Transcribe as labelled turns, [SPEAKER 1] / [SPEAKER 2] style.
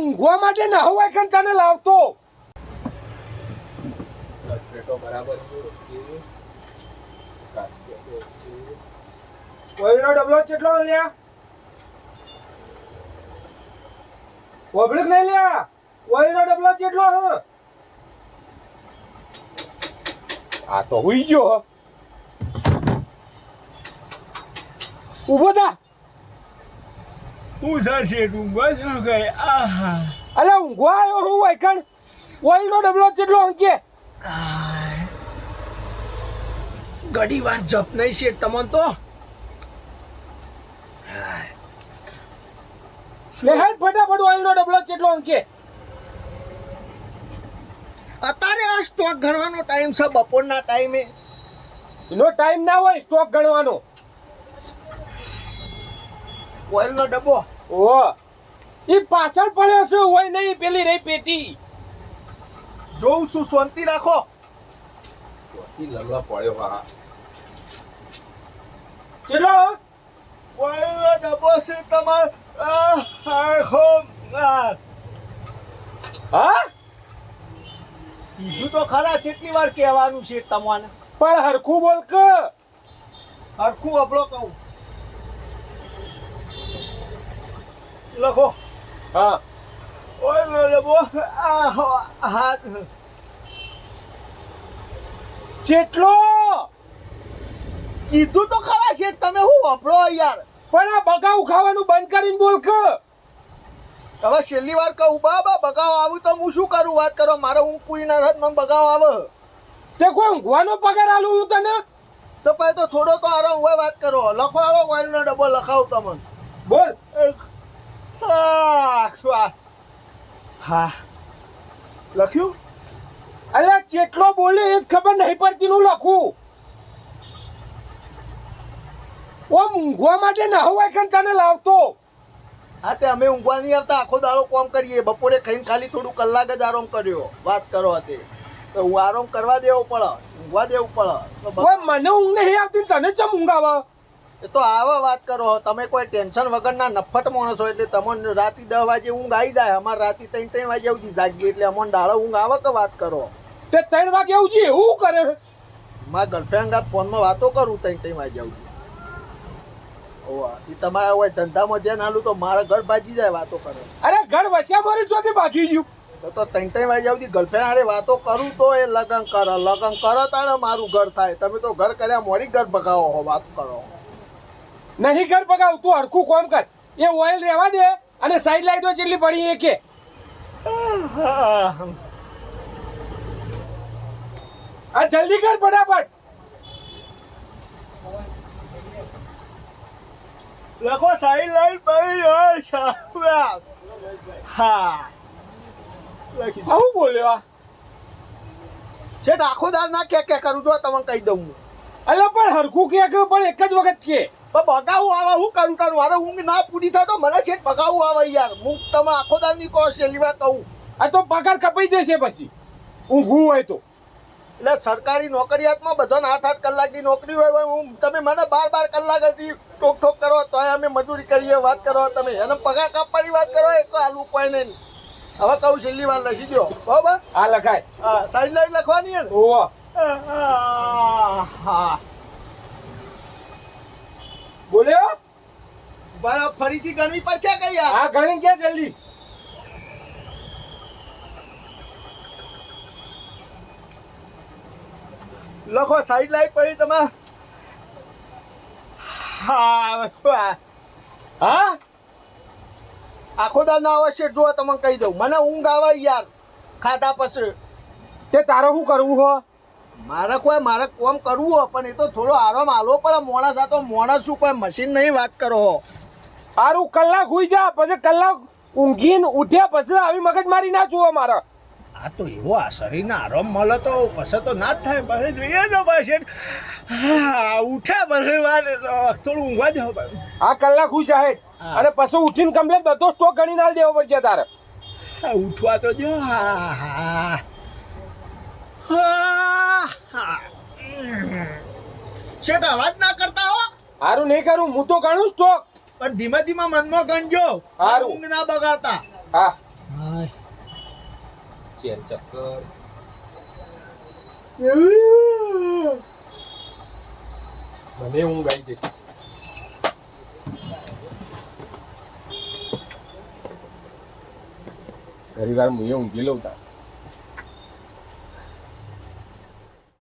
[SPEAKER 1] ઊંઘવા માટે ના હોય કે તને લાવતો. ઓઇલનો ડબલો કેટલો લ્યા? પબ્લિક નહીં લ્યા. ઓઇલનો ડબલો કેટલો હ? આ તો હુઈ ગયો ઊભો થા.
[SPEAKER 2] હું છે તું બસ ગઈ આહા.
[SPEAKER 1] અલે ઊંઘવા આવ્યો હું વાયકણ? ઓઇલનો ડબલો કેટલો અંકે
[SPEAKER 2] ઘડી વાર જપ નહીં છે તમન તો.
[SPEAKER 1] લે હેડ ફટાફટ ઓઇલનો ડબલો કેટલો અંકે
[SPEAKER 2] અત્યારે આ સ્ટોક ગણવાનો ટાઈમ છે બપોરના ટાઈમે.
[SPEAKER 1] એનો ટાઈમ ના હોય સ્ટોક ગણવાનો.
[SPEAKER 2] ઓઇલનો ડબ્બો.
[SPEAKER 1] ઓ એ પાછળ પડ્યો છે હોય નહીં પેલી રહી પેટી.
[SPEAKER 2] જોઉં છું શાંતિ રાખો.
[SPEAKER 3] લગવા પડ્યો હા.
[SPEAKER 1] ચલો.
[SPEAKER 2] કોઈ ડબ્બો છે તમાર. આ, આ, હા કીધું તો ખરા કેટલી વાર કહેવાનું છે તમને
[SPEAKER 1] પણ હરખું બોલ કે
[SPEAKER 2] હરખું અબળો કહું. લખો.
[SPEAKER 1] હા.
[SPEAKER 2] ઓઇલનો ડબ્બો આ હાથ.
[SPEAKER 1] જેટલો
[SPEAKER 2] કીધું તો ખરા છે તમે હું વાપરો યાર?
[SPEAKER 1] પણ આ બગાઉ ખાવાનું બંધ કરીને બોલ કે.
[SPEAKER 2] હવે છેલ્લી વાર કહું બાબા બગાવ આવું તો હું શું કરું? વાત કરો મારે હું પૂરી ના રાત મને બગાવ આવે.
[SPEAKER 1] તે કોઈ ઊંઘવાનો પગાર આલું હું તને?
[SPEAKER 2] તો પછી તો થોડો તો આરામ હોય વાત કરો. લખો આવો ઓઇલનો ડબ્બો લખાવ તમને.
[SPEAKER 1] બોલ?
[SPEAKER 2] હા. લખ્યું?
[SPEAKER 1] અલ્યા જેટલો બોલે એ જ ખબર નહીં પડતી નું લખું. ઓમ ઊંઘવા માટે ન હોય કે તને લાવતો.
[SPEAKER 2] હા તે અમે ઊંઘવા નહીં આવતા. આખો દાડો કોમ કરીએ. બપોરે ખાઈને ખાલી થોડું કલાક જ આરામ કર્યો. વાત કરો તે તો હું આરામ કરવા દેવો પડે. ઊંઘવા દેવું પડે.
[SPEAKER 1] મને ઊંઘ નહીં આવતી તને ચમ ઊંઘ આવે
[SPEAKER 2] એ તો આવા વાત કરો તમે કોઈ ટેન્શન વગરના નફટ માણસ એટલે તમને રાતે દસ વાગે ઊંઘ આવી જાય અમારે રાતે ત્રણ ત્રણ વાગે આવતી જાગીએ એટલે અમને દાડો ઊંઘ આવે કે વાત કરો?
[SPEAKER 1] તે ત્રણ વાગે એવું છે એવું કરે?
[SPEAKER 2] મારા ગર્લફ્રેન્ડ ગાત ફોનમાં વાતો કરું ત્રણ ત્રણ વાગે ઓવા એ તમારા હોય ધંધામાં ધ્યાન આલું તો મારા ઘર ભાજી જાય વાતો કરે.
[SPEAKER 1] અરે ઘર વસ્યા મારી ચોથી ભાગી ગયું.
[SPEAKER 2] તો તો ત્રણ ત્રણ વાગે સુધી ગર્લફ્રેન્ડ હારે વાતો કરું તો એ લગન કરે લગન કરો તારે મારું ઘર થાય. તમે તો ઘર કર્યા મોડી ઘર ભગાવો હો વાત કરો.
[SPEAKER 1] નહીં ઘર પગાવ તું હરખું કોમ કર. એ ઓઇલ રહેવા દે અને સાઈડ લાઈટો જેટલી પડી એ કે. આ જલ્દી કર ફટાફટ.
[SPEAKER 2] લખો સાઈડ લાઈટ પડી હોય. હા.
[SPEAKER 1] આવું બોલ્યો આ?
[SPEAKER 2] છે આખો દાર ના કે કે કરું? તો તમને કહી દઉં.
[SPEAKER 1] અલે પણ હરખું કે પણ એક જ વખત કે.
[SPEAKER 2] પણ બગાવું આવે હું કરું તારું મારે ઊંઘ ના પૂરી થાય તો મને શેઠ બગાવું આવે યાર. હું તમે આખો દારની કહો છેલ્લી વાર કહું.
[SPEAKER 1] આ તો પગાર કપાઈ જશે પછી. ઊંઘવું હોય તો.
[SPEAKER 2] એટલે સરકારી નોકરિયાતમાં બધાને આઠ આઠ કલાકની નોકરી હોય હું તમે મને બાર બાર કલાક હતી ટોક ટોક કરો તોય અમે મજૂરી કરીએ વાત કરો તમે એને પગાર કાપવાની વાત કરો એ તો આલુ કોઈ નહીં હવે કહું છેલ્લી વાર લખી દો બરાબર?
[SPEAKER 1] આ લખાય.
[SPEAKER 2] હા સાઈડ લાઈન લખવાની હે ને
[SPEAKER 1] ઓવો
[SPEAKER 2] હા, હા
[SPEAKER 1] બોલ્યો
[SPEAKER 2] બરાબર ફરીથી ગણવી પડશે કઈ યાર?
[SPEAKER 1] આ ગણી ગયા જલ્દી
[SPEAKER 2] લખો સાઈડ લાઈટ પડી તમે હા હા.
[SPEAKER 1] હા?
[SPEAKER 2] આખો દાળ ના આવશે જોવા જો તમને કહી દઉં. મને ઊંઘ આવે યાર ખાધા પછી.
[SPEAKER 1] તે તારે શું કરવું હો?
[SPEAKER 2] મારે કોઈ મારે કોમ કરવું હો પણ એ તો થોડો આરામ આલો પડે. મોણસ આ તો મોણસ શું કોઈ મશીન નહીં વાત કરો
[SPEAKER 1] સારું કલાક હુઈ જા પછી કલાક ઊંઘીને ઉઠ્યા પછી આવી મગજ મારી ના જુઓ મારા.
[SPEAKER 2] આ તો એવો આ શરીરને આરામ મળે તો પછી તો ના જ થાય. પછી જોઈએ ને પછી ઉઠ્યા પછી વાત થોડું ઊંઘવા દેવો
[SPEAKER 1] આ કલાક હુઈ
[SPEAKER 2] જાય
[SPEAKER 1] અને પછી ઉઠીને કમ્પ્લેટ બધો સ્ટોક ગણી ના દેવો પડશે તારે.
[SPEAKER 2] ઉઠવા તો જો. હા હા. હા હા. શેઠ અવાજ ના કરતા હો.
[SPEAKER 1] સારું નહીં કરું. હું તો ગણું સ્ટોક
[SPEAKER 2] પણ ધીમે ધીમે મનમાં ગણજો
[SPEAKER 1] હારું.
[SPEAKER 2] ઊંઘ ના બગાડતા
[SPEAKER 1] હા
[SPEAKER 3] ચેર ચક્કર મને ઊંઘ આવી જઈ ઘણી વાર હું ઊંઘી લઉં તા